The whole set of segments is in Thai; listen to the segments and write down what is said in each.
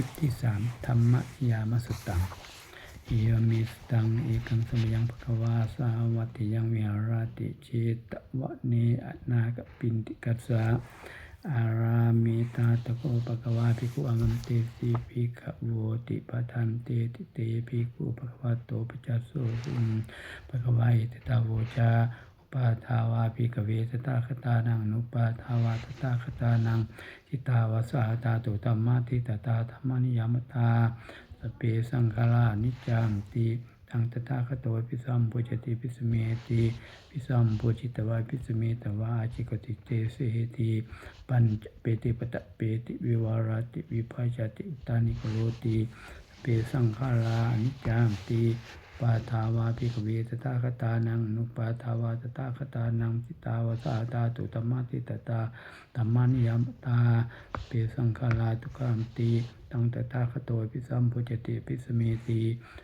ลิปที่สามธรรมยามสุตังอิยมิสตังเอกังสมยังภควาสาวัติยังวิหารติเจตวะเนอนาคปินติกัสสะอารามิตาตะโกภควาภิกขุอมันเตสีภิกขโวติปะทันเตติเตภิกขุภควาโตปจัสโสสุมภควาอิตตาโวจา ปาทาวาภิกเวตตาคตานังนุปาทาวาตตาคตานังทิตาวาสาตาตุตัมมาทิตตาธรรมนิยามตาสเปสังขารานิจามติทังตถาคตโตปิสัมปุจติปิสเมติปิสัมปุจิตวาปิสเมตวาอาจิกติเตเสติปัญจเปติปตะเปติวิวารติวิภัยจติอุตานิโกโรติสเปสังขารานิจจามติ ปาทาวาภิกเวตตาคตานังนุปาทาวาตตาคตานังทิตาวาสาตาตุตมมติตตาตัมมานิยามตาเปสังฆาลาทุกขามติตังตถาคโตพิสัมพุจติพิสเมติ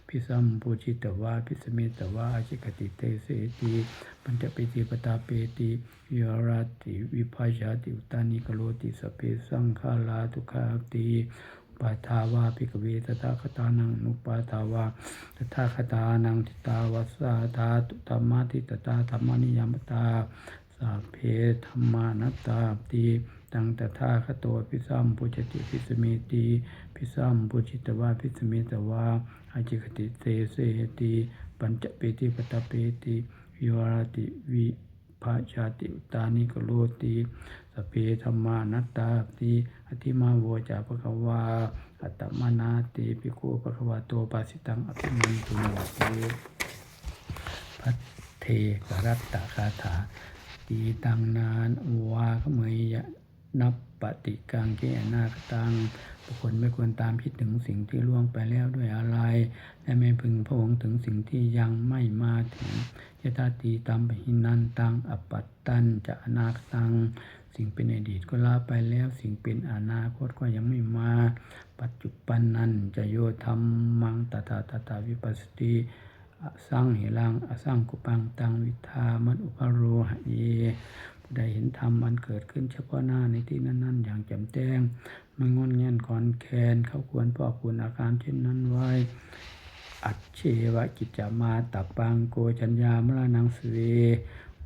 พิสัมพุจิตวาพิสเมตวาอาชิกติเตเสติปัญจปิติปตาเปติวิหารติวิภาชาติอุตานิกโลติสเพสังฆาลาทุกขามติ ปาทาวาภิกเวตถาคตานังนุปาทาวาตถาคตานังทิตาวัสสาธาตุธรรมาทิตตาธรรมานิยมตาสัพเพธรรมานัตตาติตังตถาคโตพิสัมปุจติพิสเมติพิสัมปุจิตวาพิสเมตวาอาจิกติเตเสติปัญจเปติปตะเปติวิวารติวิภาชาติอุตานิกโลติสเพธรรมานัตตาติ อธิมาโวจาภควาอัตตมนาติภิโกขุภควาโตปาสิตังอภิมันตุโนเตพัทเทกรัตตะคาถาตีตังนานวาขเมยะนับปฏิกังเกนาคตังบุคคลไม่ควรตามคิดถึงสิ่งที่ล่วงไปแล้วด้วยอะไร และไม่พึงพะวงถึงสิ่งที่ยังไม่มาถึงยะตาตีตามปหินันตังอปปัตตันจะอนาคตัง สิ่งเป็นอดีตก็ลาไปแล้ว สิ่งเป็นอนาคตก็ยังไม่มา ปัจจุบันนั้นจะโยธรรมมังตถาตถาวิปัสสติสร้างเหรังอสร้างกุปังตังวิทามันอุปโรหะเยผู้ใดเห็นธรรมมันเกิดขึ้นเฉพาะหน้าในที่นั้น ๆ อย่างแจ่มแจ้งไม่งอนแงนคอนแคนเขาควรปอควรอาการเช่นนั้นไว้ อัจเชวะกิจจามาตับปังโกจัญญามรณังสเว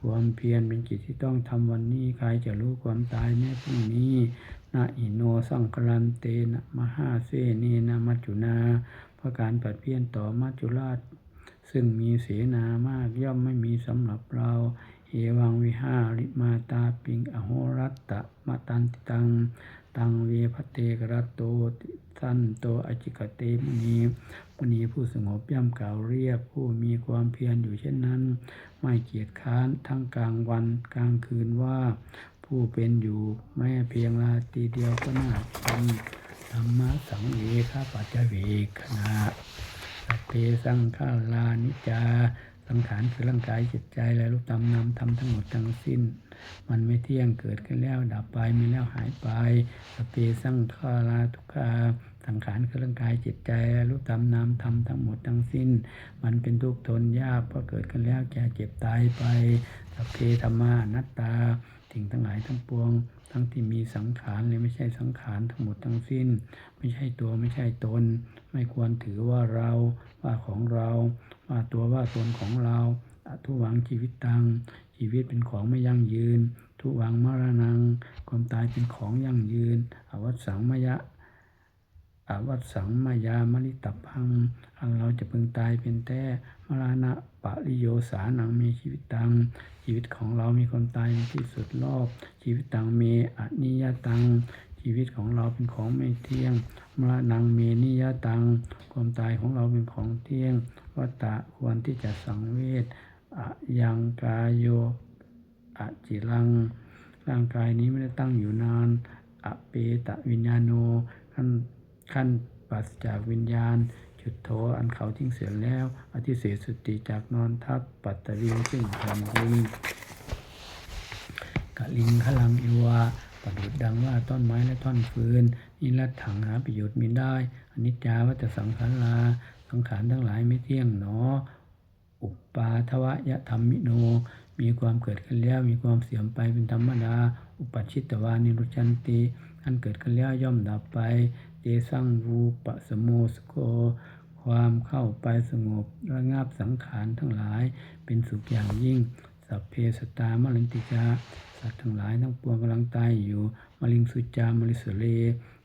ความเพียรเป็นกิจที่ต้องทำวันนี้ใครจะรู้ความตายแม้พรุ่งนี้นาอิโนสังกรันเตนะมหาเสนีนามัจจุนาเพราะการปัดเพี้ยนต่อมัจจุราช ซึ่งมีเสนามากย่อมไม่มีสำหรับเรา เอวังวิหาริมาตาปิงอโหรัตตะมะตันติตัง ตังเวพเตกรัตโตติสันโตอจิกเตมุนีมุนีผู้สงบย่ำกล่าวเรียกผู้มีความเพียรอยู่เช่นนั้น ไม่เกียจค้านทั้งกลางวันกลางคืนว่า ผู้เป็นอยู่แม้เพียงราตรีเดียวก็น่าทำธรรมะสังเวคปัจจเวกขณะสัพเพสังขารานิจจา สังขารคือร่างกายจิตใจและรูปตามนามทำทั้งหมดทั้งสิ้น มันไม่เที่ยงเกิดขึ้นแล้วดับไปมีแล้วหายไปสเพสังขาราทุกขาสังขารคือร่างกายจิตใจและรูปตามนามทำทั้งหมดทั้งสิ้น มันเป็นทุกข์ทนยากเพราะเกิดขึ้นแล้วแก่เจ็บตายไปสเพธรรมานัตตาสิ่งทั้งหลายทั้งปวง ทั้งที่มีสังขารและไม่ใช่สังขารทั้งหมดทั้งสิ้น ไม่ใช่ตัวไม่ใช่ตน ไม่ควรถือว่าเราว่าของเรา ว่าตัวว่าตนของเราทุวังชีวิตตัง ชีวิตเป็นของไม่ยั่งยืน ทุวังมรณัง ความตายเป็นของยั่งยืน อวัตสังมยะอาวัตสังมายามลิตับพังอันเราจะพึงตายเป็นแต่มรณะปะริโยสานังมีชีวิตตัง ชีวิตของเรามีคนตายเป็นที่สุดรอบ ชีวิตตังเมอนิยตัง ชีวิตของเราเป็นของไม่เที่ยงมรณงเมนิยตัง ความตายของเราเป็นของเที่ยง วัตตะควรที่จะสังเวชอะยังกายโยอะจิรัง ร่างกายนี้ไม่ได้ตั้งอยู่นานอเปตะวิญญาโนขั้นขั้นปราศจากวิญญาณ จุดโถอันเขาทิ้งเสียแล้ว อธิเสสติจากนอนทับปัตตวิงซึ่งแผ่นดินกะลิงขลังอิวา ประดุดดังว่าต้นไม้และท่อนฟืนนิรัตถังหาประโยชน์มีได้อนิจจาวัตสังขารลาสังขารทั้งหลายไม่เที่ยงหนอ อุปปาทวะยะธรรมิโน มีความเกิดขึ้นแล้วมีความเสื่อมไปเป็นธรรมดา อุปชิตวานิรุชันติอันเกิดขึ้นแล้วย่อมดับไปเตสังวูปะสโมสโก ความเข้าไปสงบระงับสังขารทั้งหลายเป็นสุขอย่างยิ่ง สัพเพสตามลันติจาสัตว์ทั้งหลายทั้งปวงกำลังตายอยู่มลิงสุจามลิสุเล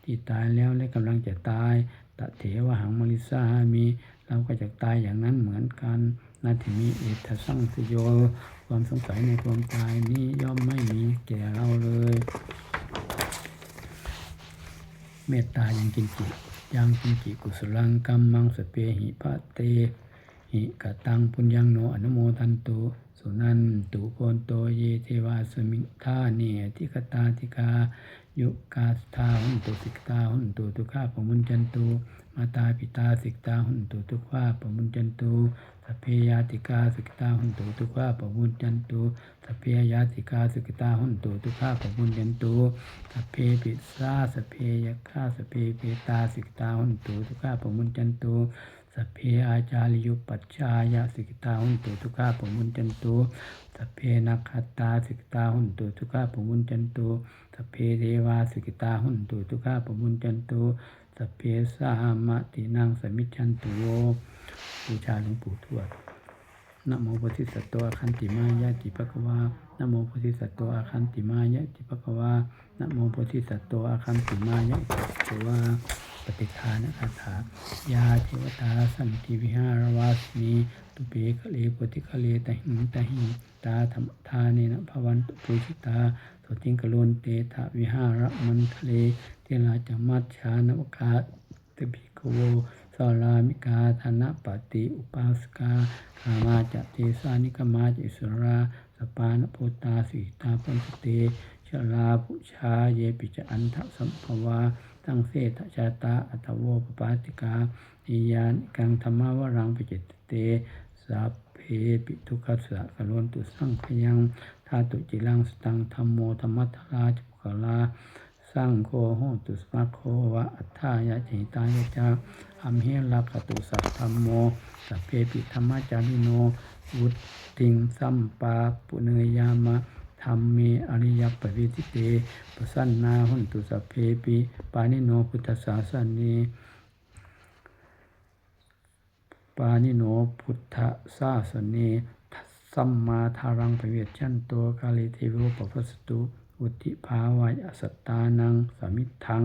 ที่ตายแล้วและกำลังจะตายตะเถวหังมลิสาหามี เราก็จะตายอย่างนั้นเหมือนกันนาทิมิเอตสังสโย ความสงสัยในความตายนี้ย่อมไม่มีแก่เราเลย เมตตายังกินจิยังกินจิกุศลังกัมมังสเปหิพะเต หิกตังปุญญังโนอนุโมทันตุ สุนันตุโกนโตเยเทวาสมิทาเนติกตาติกา ยุกาสทาหุนตุสิกตาหุนตุทุกขาปมุญจันตุมาตาปิตาสิกตาหุนตุทุกขาปมุญจันตุสพเพยาติกาสิกตาหุนตุทุกขาปมุญจันตุสพเพยาติกาสิกตาหุนตุทุกขาปมุญจันตุสพเพปิสาสพเพยคาสพเพเปตาสิกตาหุนตุทุกขาปมุญจันตุ สัพเพอาจาริยุปัชชายาสิกตาหุนตุทุกขาปมุญจันตุสัพเพนักขตาสิกตาหุนตุทุกขาปมุญจันตุสัพเพเทวาสิกตาหุนตุทุกขาปมุญจันตุสัพเพสหามตินังสมิจันตุโยบูชาหลวงปู่ทวดนะโมโพธิสัตว์ตัวอาคันติมายะจิปะกวานะโมโพธิสัตว์ตัวอาคันติมายะจิปะกวานะโมโพธิสัตว์ตัวอาคันติมายะจิปะกวา ปฏิทานคาถายาเทวตาสันติวิหารวาสนีตุเปคะเลปฏิคะเลตหิงตหิงตาธรรมทาเนนะภวันตุปุชิตาสติงกโลนเตถาวิหารมันทะเลเทลาจามัจฉานวกาตภิกโวสารามิกาธนปฏิอุปาสกาคามาจเตสานิกมาจอิสราสปานโพตาสิตาปันเตชลาภุชาเยปิจอันทสัมภวา ตั้งเสทชาตาอัตโวปปาติกาอิยานกังธรรมวรังปจิตเตสัพเพปิทุกัสสะกโลนตุสังขยังธาตุจิลังสตังธรรมโมธรรมัทราจุกลาสร้างโคโหตุสมาโควะอัฏฐายะจิตายะจาอัมเหลักตุสัทธรรมโมสัพเพปิธรรมจาริโนวุตติงสัมปาปุเนยามะ รรมเมอริยปวิติเตปสันนาหุนตุสัพเพปิปานิโนพุทธศาสนเนปานิโนพุทธศาสเนสัมมาทารังปเวชชันโตกาลิเทวิโอปภัสตุอุติภาวายอสัตตานังสมิทธัง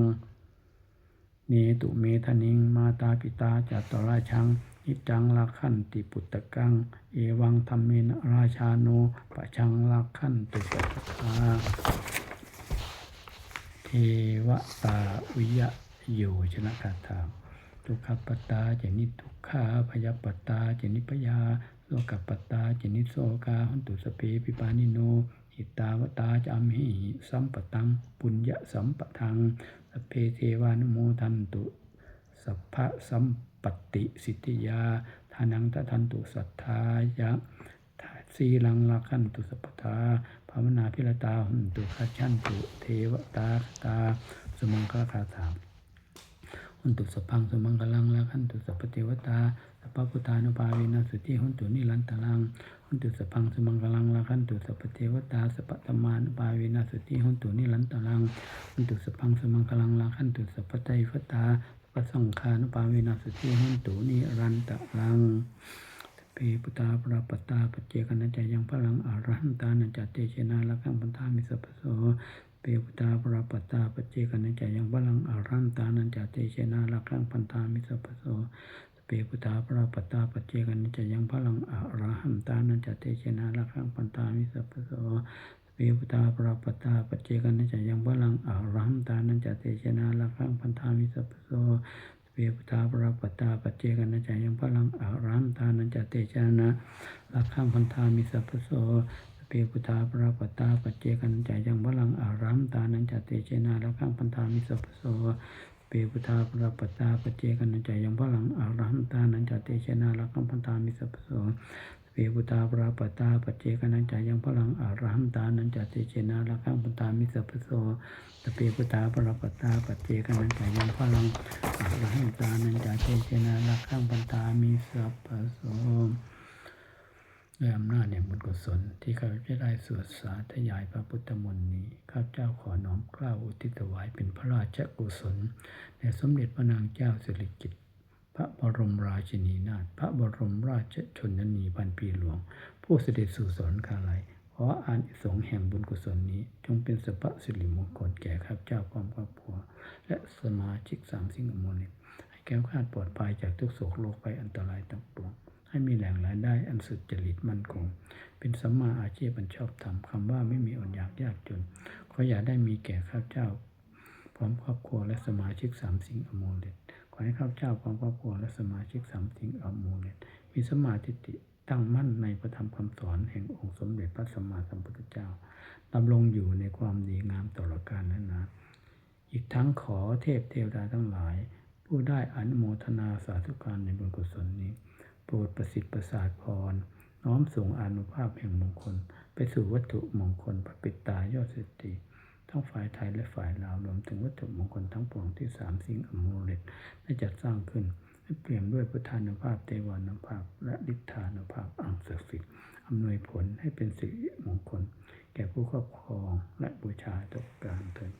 เนตุเมธนิงมาตาปิตาจัตตราชัง นิจังลักขันติปุตตะกัง เอวังธรรมเมนราชาโนปะชังลักขันตุสัพพาเทวตาวิยะโยชนะคาถาทุกขปตาเจนิทุกขาพยาปตาเจนิพยาโลกปตาเจนิโสกาหันตุสเปปิปานิโนหิตาวตาจามหิสัมปตังปุญญสัมปทังสเพเทวานุโมทันตุ สัพพะสัมปติสิทธิยาทานังตะทันตุสัทธายะสีลังลักขันตุสัพทาภาวนาพิรตาหุนตุขัจฉันตุเทวตาตาสมังคคาถาหุนตุสัพพังสมังกลังละขันตุสัพเทวตาสัพพุทานุภาเวนัสสุติหุนตุนิรันตลังหุนตุสัพพังสมังกลังละขันตุสัพเทวตาสัพพธรรมานุภาเวนัสสุติหุนตุนิรันตลังหุนตุสัพพังสมังกลังละขันตุสัพพไตรวตา สัพพสังฆานุภาเวนัสสุติหุนตุนิรันตะลังเปปุตาปราปตาปเจกันัจายังพลังอารันตานัจจเตเชนาละกังปันธามิสัพโสเปปุตาปราปตาปเจกันัจายังพลังอารันตานัจจเตเชนาละกังปันธามิสัพโสเปปุตาปราปตาปเจกันัจจายังพลังอารันตานัจจเตเชนาละกังปันธามิสัพโส ปปุตาปราปตาปเจกันนัจจายังพลังอารันตานัจจเตเชนาละกังปันธามิสัพพโสเวปุตาปราปตาปัจเจกันนะจายังพลังอารันตานันจเตชนะลักขังพันธามิสัพพโสเปปุตาปราปตาปัจเจกันะจายังพลังอารันตานันจเตชนะลักขังพันธามิสัพพโสเปปุตาปราปตาปัจเจกันะจายังพลังอารันตานันจเตชนะลักขังพันธามิสัพพโส เปปุตาปราปตาปัจเจกนันจายังพลังอารันตานันจเตชนะลักขังพันธามิสัพโสตเปปุตาปราปตาปัจเจกนันจายังพลังอารหันตานันจาเตเชนะลักขังปันตามิสัพโสด้วยอำนาจแห่งบุญกุศลที่ข้าพเจ้าได้สวดสาธยายพระพุทธมนต์นี้ข้าพเจ้าขอน้อมกล้าอุทิศถวายเป็นพระราชกุศลแด่สมเด็จพระนางเจ้าสิริกิติ์ ระบรมราชินีนาถพระบรมราชชนนีพันปีหลวง ผู้เสด็จสู่สวรรคาลัยขออานิสงส์แห่งบุญกุศลนี้ จงเป็นสัพสิริมงคลแก่ข้าพเจ้าพร้อมครอบครัว และสมาชิกสามสิ่งอมฤตให้แก้วคาดปลอดภัยจากทุกโศกโรคภัยอันตรายทั้งปวงให้มีแหล่งรายได้อันสุดจริตมั่นคง เป็นสัมมาอาชีพอันชอบธรรมคำว่าไม่มีอดอยากยากจน ขออย่าได้มีแก่ข้าพเจ้า พร้อมครอบครัวและสมาชิกสามสิ่งอมเลต ขอให้ข้าพเจ้าพร้อมครอบครัวและสมาชิกสามสิ่งอโมเลตมีสมาธิฏฐิตั้งมั่นในพระธรรมคำสอนแห่งองค์สมเด็จพระสัมมาสัมพุทธเจ้าดำรงอยู่ในความดีงามตลอดกาลและนานอีกทั้งขอเทพเทวดาทั้งหลาย ผู้ได้อนุโมทนาสาธุการในบุญกุศลนี้ โปรดประสิทธิ์ประสาทพร น้อมส่งอนุภาพแห่งมงคล ไปสู่วัตถุมงคลพระปิตายอดสติ ทั้งฝ่ายไทยและฝ่ายลาวรวมถึงวัตถุมงคลทั้งปวงที่สามสิ่งอโมเลตได้จัดสร้างขึ้นเปลี่ยนด้วยพุทธานุภาพเทวานุภาพ และฤทธานุภาพอังศักดิ์สิทธิ์อำนวยผลให้เป็นสิริมงคล แก่ผู้ครอบครองและบูชาตกการเทิน